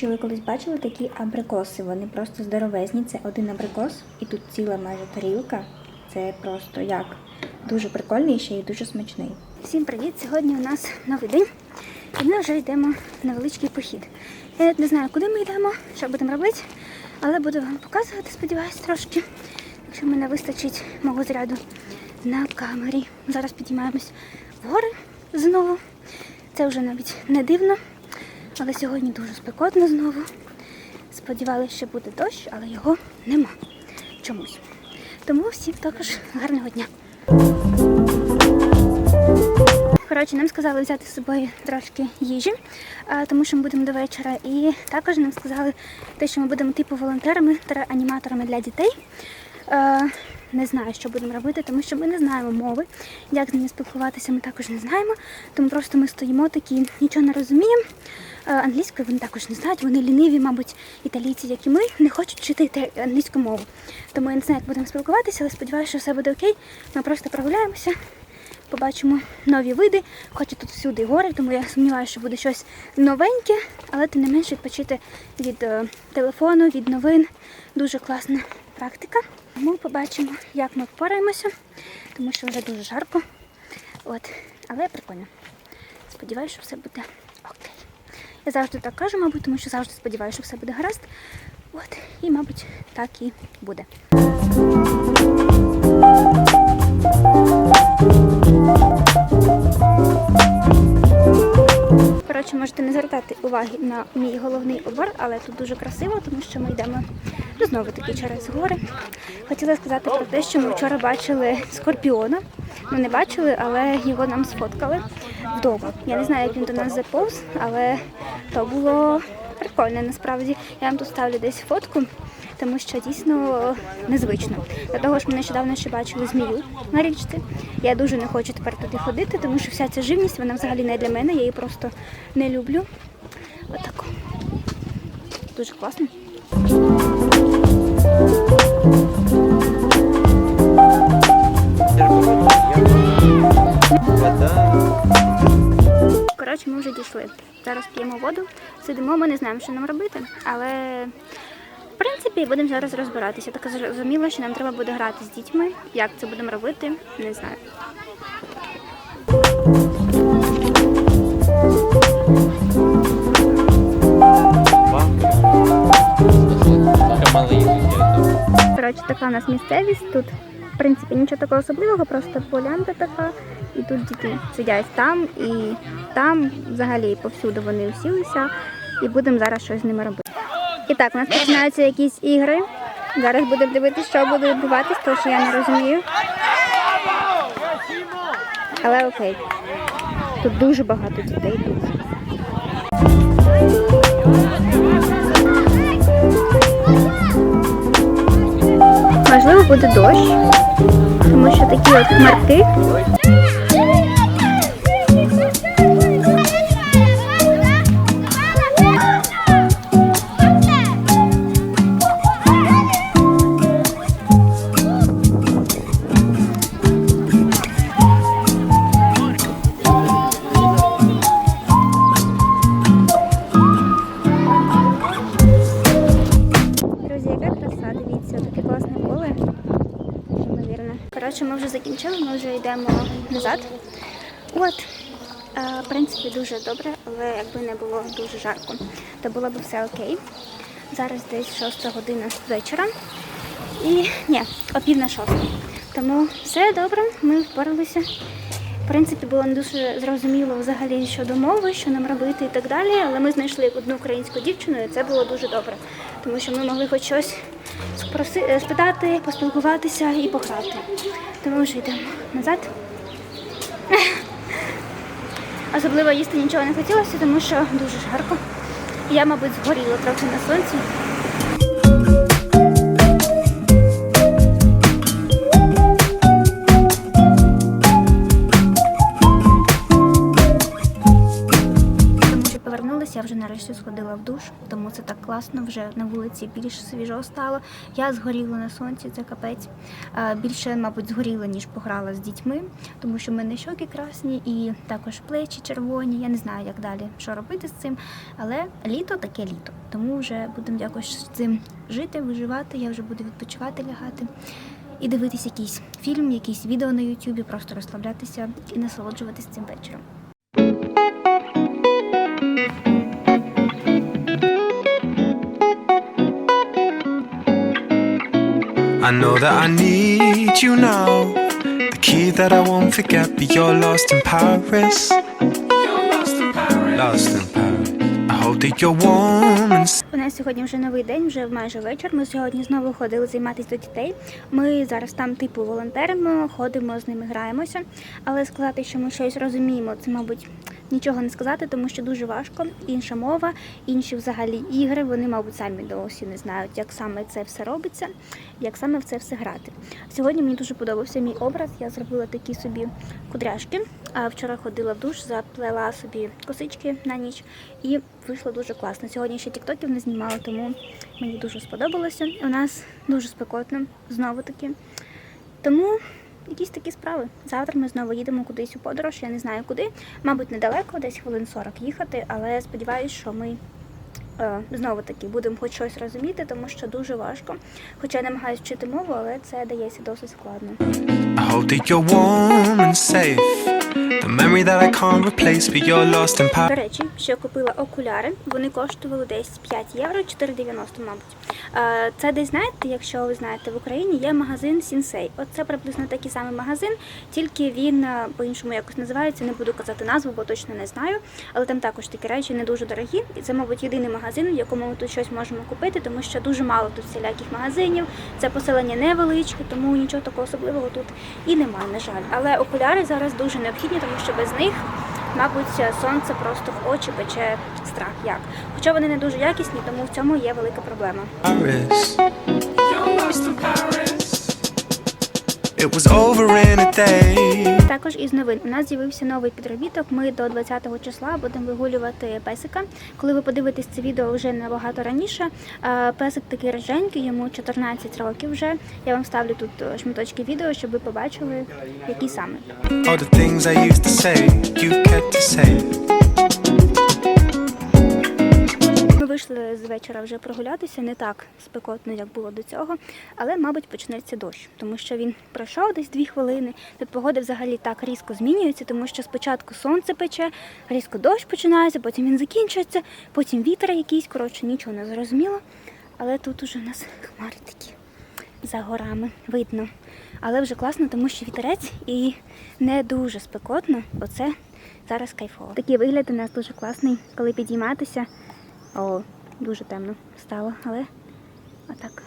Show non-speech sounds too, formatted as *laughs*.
Якщо ви колись бачили такі абрикоси, вони просто здоровезні. Це один абрикос, і тут ціла майже тарілка. Це просто як дуже прикольний ще й дуже смачний. Всім привіт! Сьогодні у нас новий день, і ми вже йдемо в невеличкий похід. Я не знаю, куди ми йдемо, що будемо робити, але буду вам показувати, сподіваюсь, трошки. Якщо мене вистачить мого заряду на камері. Зараз підіймаємось в гори знову. Це вже навіть не дивно. Але сьогодні дуже спекотно знову. Сподівалися, що буде дощ, але його нема чомусь. Тому всім також гарного дня. Коротше, нам сказали взяти з собою трошки їжі, тому що ми будемо до вечора. І також нам сказали те, що ми будемо типу волонтерами та аніматорами для дітей. Е, Не знаю, що будемо робити, тому що ми не знаємо мови. Як з ними спілкуватися, ми також не знаємо. Тому просто ми стоїмо такі, нічого не розуміємо. Е, Англійською вони також не знають. Вони ліниві, мабуть, італійці, як і ми, не хочуть вчити англійську мову. Тому я не знаю, як будемо спілкуватися, але сподіваюся, що все буде окей. Ми просто прогуляємося, побачимо нові види. Хоча тут всюди гори, тому я сумніваюся, що буде щось новеньке, але тим не менше відпочити від е, телефону, від новин. Дуже класна практика. Ми побачимо, як ми впораємося, тому що вже дуже жарко. От, але прикольно. Сподіваюся, що все буде окей. Я завжди так кажу, мабуть, тому що завжди сподіваюся, що все буде гаразд. От, і, мабуть, так і буде. Коротше, можете не звертати уваги на мій головний обор, але тут дуже красиво, тому що ми йдемо ну, знову таки через гори. Хотіла сказати про те, що ми вчора бачили скорпіона. Ми не бачили, але його нам сфоткали вдома. Я не знаю, як він до нас заповз, але то було прикольно насправді. Я вам тут ставлю десь фотку, тому що дійсно незвично. До того ж, ми нещодавно ще бачили змію на річці. Я дуже не хочу тепер туди ходити, тому що вся ця живність вона взагалі не для мене, я її просто не люблю. Отако. Дуже класно. Коротше, ми вже дійшли. Зараз п'ємо воду, сидимо, ми не знаємо, що нам робити, але в принципі будемо зараз розбиратися. Так зрозуміло, що нам треба буде грати з дітьми. Як це будемо робити, не знаю. Коротше, така у нас місцевість. Тут, принципі, нічого такого особливого, просто полянка така. І тут діти сидять там і там, взагалі, повсюди вони усілися. І будемо зараз щось з ними робити. І так, у нас починаються якісь ігри. Зараз будемо дивитися, що буде відбуватись, тому що я не розумію. Але окей. Тут дуже багато дітей. Тут. Буде дощ, тому що такі от хмарки. Коротше, ми вже закінчили, ми вже йдемо назад. От. Е, В принципі, дуже добре, але якби не було дуже жарко, то було б все окей. Зараз десь 6 година вечора. І ні, о пів на шоста. Тому все добре, ми впоралися. Принципі, було не дуже зрозуміло взагалі щодо мови, що нам робити і так далі. Але ми знайшли одну українську дівчину, і це було дуже добре. Тому що ми могли хоч щось спроси, е, спитати, поспілкуватися і пограти. Тому вже йдемо назад. *laughs* Особливо їсти нічого не хотілося, тому що дуже жарко. Я, мабуть, згоріла трохи на сонці. Нарешті сходила в душ, тому це так класно. Вже на вулиці більш свіжо стало. Я згоріла на сонці, це капець. Більше, мабуть, згоріла, ніж пограла з дітьми, тому що в мене щоки красні і також плечі червоні. Я не знаю, як далі що робити з цим. Але літо таке літо. Тому вже будемо якось з цим жити, виживати. Я вже буду відпочивати, лягати і дивитись якийсь фільм, якісь відео на Ютубі, просто розслаблятися і насолоджуватись цим вечором. I know that I need you now. The key that I won't forget, but you're lost in Paris. Lost in Paris. I hope that you're warm and У нас сьогодні вже новий день, вже майже вечір. Ми сьогодні знову ходили займатися до дітей. Ми зараз там типу волонтеримо, ходимо з ними, граємося. Але сказати, що ми щось розуміємо, це, мабуть, нічого не сказати, тому що дуже важко. Інша мова, інші взагалі ігри. Вони, мабуть, самі досі не знають, як саме це все робиться, як саме в це все грати. Сьогодні мені дуже подобався мій образ. Я зробила такі собі кудряшки. А вчора ходила в душ, заплела собі косички на ніч і вийшло дуже класно. Сьогодні ще тіктоків не знімала, тому мені дуже сподобалося. У нас дуже спекотно, знову таки. Тому якісь такі справи. Завтра ми знову їдемо кудись у подорож. Я не знаю куди. Мабуть, недалеко, десь хвилин 40 їхати, але сподіваюся, що ми. е, Знову таки будемо хоч щось розуміти, тому що дуже важко. Хоча я намагаюся вчити мову, але це дається досить складно. I hope that you're warm safe. До речі, ще купила окуляри. Вони коштували десь 5 євро, 4,90, мабуть. Е, Це десь знаєте, якщо ви знаєте, в Україні є магазин Сінсей. От це приблизно такий самий магазин, тільки він е, по-іншому якось називається. Не буду казати назву, бо точно не знаю. Але там також такі речі не дуже дорогі. І це, мабуть, єдиний магазин, в якому ми тут щось можемо купити, тому що дуже мало тут всіляких магазинів. Це поселення невеличке, тому нічого такого особливого тут і немає, на жаль. Але окуляри зараз дуже необхідні, тому що без них Мабуть, сонце просто в очі пече страх як. Хоча вони не дуже якісні, тому в цьому є велика проблема. It was over in a day. Також із новин у нас з'явився новий підробіток. Ми до 20-го числа будемо вигулювати песика. Коли ви подивитесь це відео вже набагато раніше, е, песик такий роженький, йому 14 років вже. Я вам ставлю тут е, шматочки відео, щоб ви побачили, які саме. All the things I used to say, you kept to say. Вийшли з вечора вже прогулятися, не так спекотно, як було до цього, але, мабуть, почнеться дощ, тому що він пройшов десь дві хвилини. Тут погода взагалі так різко змінюється, тому що спочатку сонце пече, різко дощ починається, потім він закінчується, потім вітер якийсь, коротше, нічого не зрозуміло. Але тут уже у нас хмари такі за горами видно. Але вже класно, тому що вітерець і не дуже спекотно. Оце зараз кайфово. Такий вигляд у нас дуже класний, коли підійматися. О, дуже темно стало, але отак